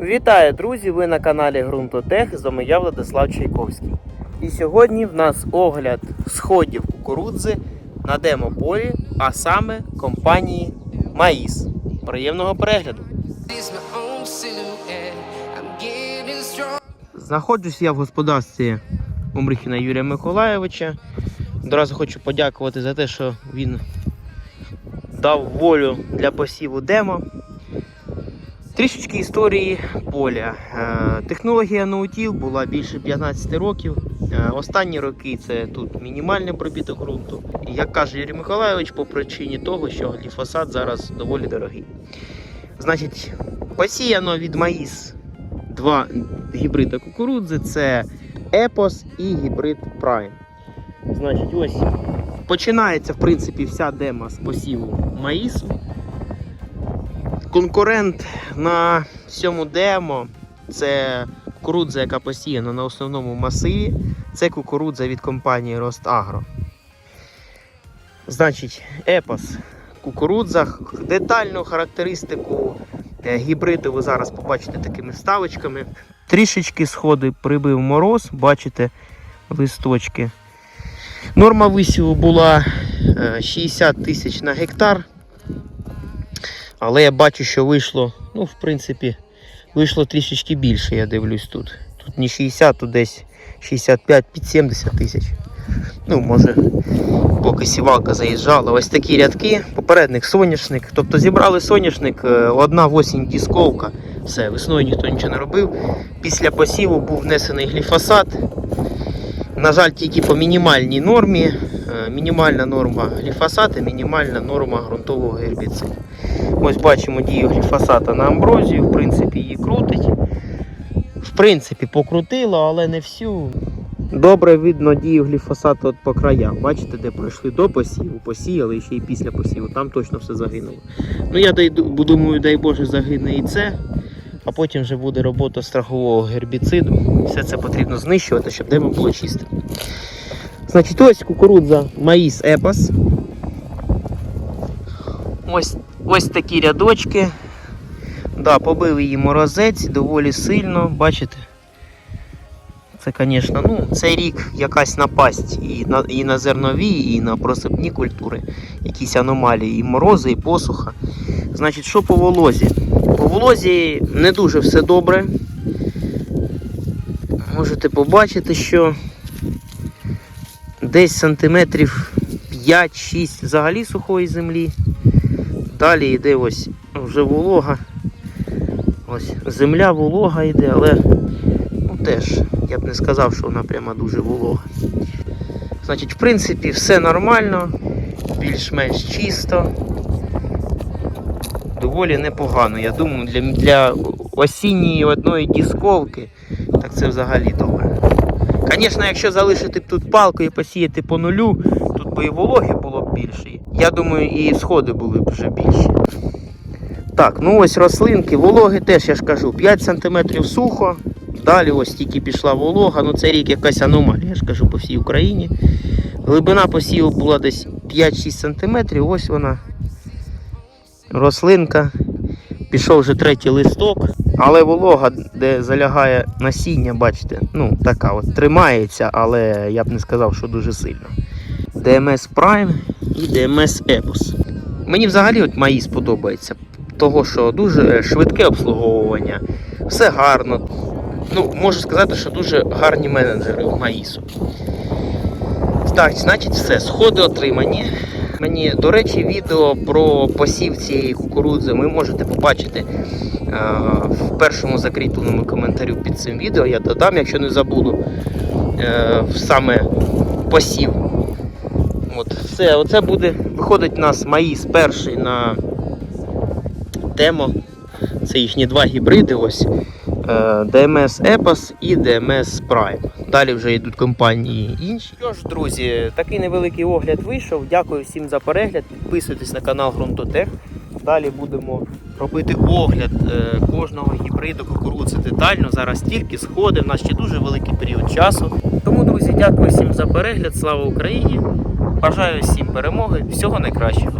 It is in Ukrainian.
Вітаю, друзі! Ви на каналі Грунтотех. З вами я Владислав Чайковський. І сьогодні в нас огляд сходів кукурудзи на демополі, а саме компанії Маїс. Приємного перегляду! Знаходжусь я в господарстві Умрихіна Юрія Миколаєвича. Одразу хочу подякувати за те, що він дав волю для посіву демо. Трішечки історії поля. Е, Технологія ноутіл була більше 15 років. Е, Останні роки це тут мінімальний пробіток ґрунту. І як каже Юрій Миколаєвич, по причині того, що гліфосат зараз доволі дорогий. Значить, посіяно від Маїс два гібрида кукурудзи це Епос і гібрид Prime. Значить, ось починається, в принципі, вся дема з посіву Маїсу. Конкурент на цьому демо це кукурудза, яка посіяна на основному масиві. Це кукурудза від компанії Ростагро. Значить, Епос кукурудза. Детальну характеристику е, гібриду ви зараз побачите такими вставочками. Трішечки сходи прибив мороз, бачите листочки. Норма висіву була е, 60 тисяч на гектар. Але я бачу, що вийшло, ну, в принципі, вийшло трішечки більше, я дивлюсь тут. Тут не 60, тут десь 65 під 70 тисяч. Ну, може, поки сівалка заїжджала. Ось такі рядки, попередник соняшник. Тобто зібрали соняшник, е, одна в осінь дісковка. Все, весною ніхто нічого не робив. Після посіву був внесений гліфосат. На жаль, тільки по мінімальній нормі. Е, Мінімальна норма гліфосату, мінімальна норма ґрунтового гербіциду. Ось бачимо дію гліфосата на амброзію, в принципі, її крутить. В принципі, покрутило, але не всю. Добре видно дію гліфосату по краям. Бачите, де пройшли до посіву, посіяли і ще й після посіву. Там точно все загинуло. Ну я думаю, дай Боже, загине і це. А потім вже буде робота страхового гербіциду. Все це потрібно знищувати, щоб демо було чисте. Значить, ось кукурудза Маїс Епас. Ось, ось такі рядочки. Да, побив її морозець доволі сильно, бачите? Це, звісно, ну, цей рік якась напасть і на, і на зернові, і на просипні культури. Якісь аномалії, і морози, і посуха. Значить, що по волозі? По волозі не дуже все добре. Можете побачити, що десь сантиметрів 5-6 взагалі сухої землі. Далі йде ось вже волога. Ось земля волога йде, але ну, теж я б не сказав, що вона прямо дуже волога. Значить, в принципі, все нормально, більш-менш чисто. Доволі непогано. Я думаю, для, для осінньої одної дісковки, так це взагалі добре. Звісно, якщо залишити б тут палку і посіяти по нулю, тут би і вологи було б більше. Я думаю, і сходи були б вже більші. Так, ну ось рослинки, вологи теж, я ж кажу, 5 см сухо. Далі ось тільки пішла волога, ну це рік якась аномалія, я ж кажу, по всій Україні. Глибина посіву була десь 5-6 см, ось вона. Рослинка. Пішов вже третій листок, але волога, де залягає насіння, бачите, ну така от тримається, але я б не сказав, що дуже сильно. DMS Prime і DMS Epos. Мені взагалі от мої сподобається, того що дуже швидке обслуговування, все гарно. Ну, можу сказати, що дуже гарні менеджери у Маїсу. Так, значить все, сходи отримані. Мені, до речі, відео про посів цієї кукурудзи ви можете побачити е, в першому закріпленому коментарю під цим відео. Я додам, якщо не забуду, е, саме посів. От, все, оце буде, виходить у нас Маїс перший на демо. Це їхні два гібриди. ось. Е, DMS Epos і DMS Prime. Далі вже йдуть компанії інші. Що ж, друзі, такий невеликий огляд вийшов. Дякую всім за перегляд. Підписуйтесь на канал Грунтотех. Далі будемо робити огляд е, кожного гібриду кукурудзи детально. Зараз тільки сходи, в нас ще дуже великий період часу. Тому, друзі, дякую всім за перегляд. Слава Україні! Бажаю всім перемоги, всього найкращого.